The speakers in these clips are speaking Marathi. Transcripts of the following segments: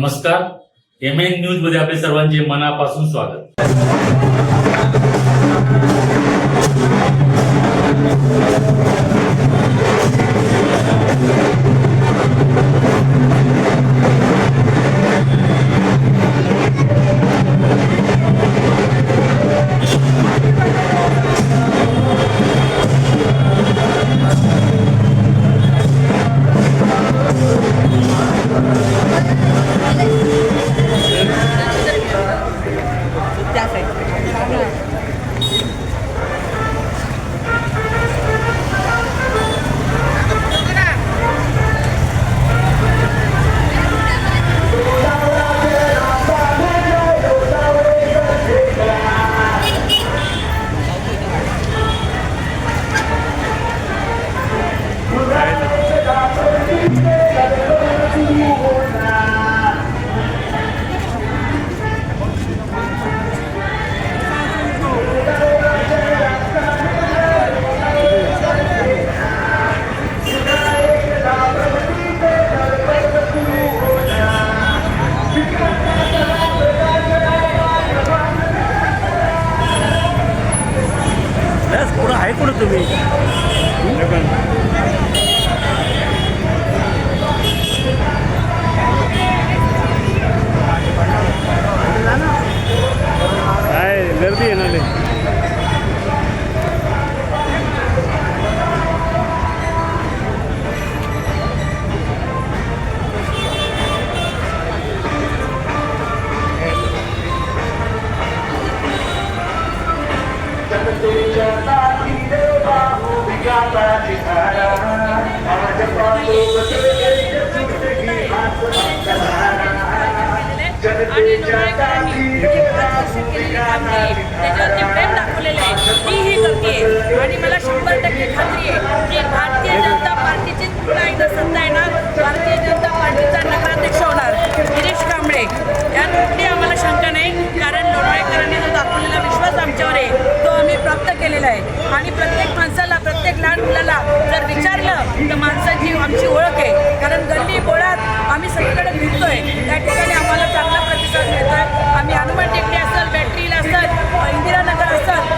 नमस्कार. एम एन न्यूजमध्ये आपले सर्वांचे मनापासून स्वागत. आणि त्याच्यावर जी पाच प्रेम दाखवलेलं आहे. ती ही करते आणि मला शंभर टक्के खात्री आहे की भारतीय जनता पार्टीची पुन्हा एकदा सत्ता येणार भारतीय जनता पार्टीचा नगराध्यक्ष होणार गिरीश कांबळे. यात कुठली आम्हाला शंका नाही कारण लोणावळेकरांनी जो दाखवलेला विश्वास आमच्यावर आहे तो आम्ही प्राप्त केलेला आहे. आणि प्रत्येक विचारलं माणसाची आमची ओळख आहे. कारण गल्ली बोळात आम्ही सगळीकडे फिरतोय. त्या ठिकाणी आम्हाला चांगला प्रतिसाद मिळतोय. आम्ही हनुमान टेकडी असेल बॅटरीला असेल इंदिरानगर असेल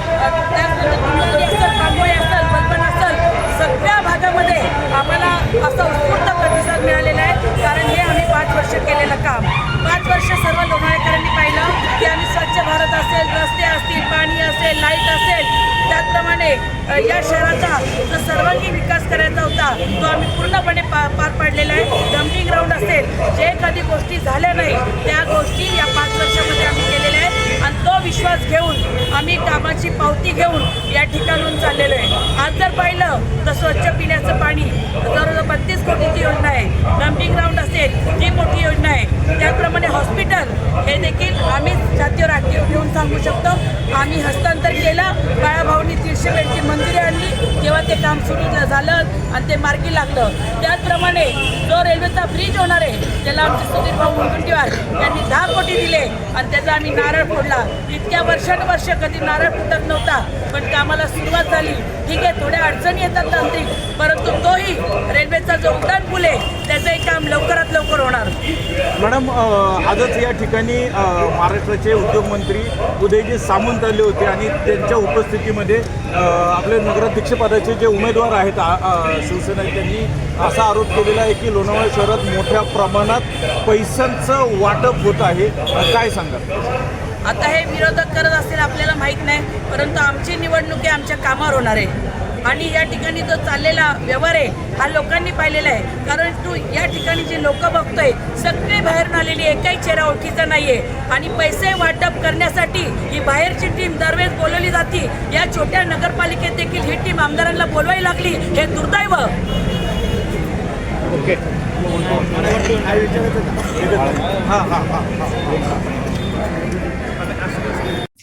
त्याचबरोबर असेल पांगोळी असेल बलबन असेल सगळ्या भागामध्ये आम्हाला असा उत्स्फूर्त प्रतिसाद मिळालेला आहे. कारण हे आम्ही पाच वर्ष केलेलं काम. पाच वर्ष सर्व लोणाळेकरांनी पाहिलं की आम्ही स्वच्छ भारत असेल रस्ते असतील पाणी असेल लाइट असेल त्याचप्रमाणे या शहराचा जो सर्वांगीण विकास करायचा होता तो आम्ही पूर्णपणे पा पार पाडलेला आहे. डम्पिंग ग्राउंड असेल जे कधी गोष्टी झाल्या नाही त्या गोष्टी या पाच वर्षामध्ये आम्ही केलेल्या आहेत. आणि तो विश्वास घेऊन आम्ही कामाची पावती घेऊन या ठिकाणून चाललेलो आहे. आज जर पाहिलं तर स्वच्छ पिण्याचं पाणी जवळजवळ बत्तीस कोटीची योजना आहे. डम्पिंग ग्राउंड असेल ती मोठी योजना आहे. त्याचप्रमाणे हॉस्पिटल हे देखील आम्ही छातीवर ॲक्टिव्ह घेऊन सांगू शकतो. आम्ही हस्तांतर केलं. बाळाभाऊनी दीडशे बेडची मंदिरे आणली. तेव्हा ते काम सुरू झालं आणि ते मार्गी लागलं. त्याचप्रमाणे जो रेल्वेचा ब्रिज होणार आहे त्याला आमचे सुधीर भाऊ मुनगुंटीवार यांनी दहा कोटी दिले आणि त्याचा आम्ही नारळ फोडला. इतक्या वर्षानुवर्ष कधी नारळ फुटत नव्हता पण कामाला सुरुवात झाली. ठीक आहे थोड्या अडचणी येतात तांत्रिक परंतु तोही रेल्वेचा जो उड्डाण पूल आहे त्याचंही काम लवकरात लवकर होणार. मॅडम आजच या ठिकाणी अ, राज्याचे उद्योगमंत्री उदयजी सामंत आले होते आणि त्यांच्या उपस्थितीमध्ये आपले नगराध्यक्षपदाचे जे उमेदवार आहेत शिवसेना त्यांनी असा आरोप केलेला आहे की लोणावळा शहरात मोठ्या प्रमाणात पैशांचं वाटप होत आहे. काय सांगा आता हे विरोधक करत असतील आपल्याला माहीत नाही परंतु आमची निवडणूक आमच्या कामावर होणार आहे. आणि या ठिकाणी जो चाललेला व्यवहार आहे हा लोकांनी पाहिलेला आहे. कारण तू या ठिकाणी जी लोक बघतोय सगळे बाहेरून आलेली एकाही चेहरा ओळखीचा नाहीये. आणि पैसे वाटप करण्यासाठी ही बाहेरची टीम दरवेळेस बोलवली जाते. या छोट्या नगरपालिकेत देखील ही टीम आमदारांना बोलवायला लागली. हे दुर्दैव. ओके. हां हां हां.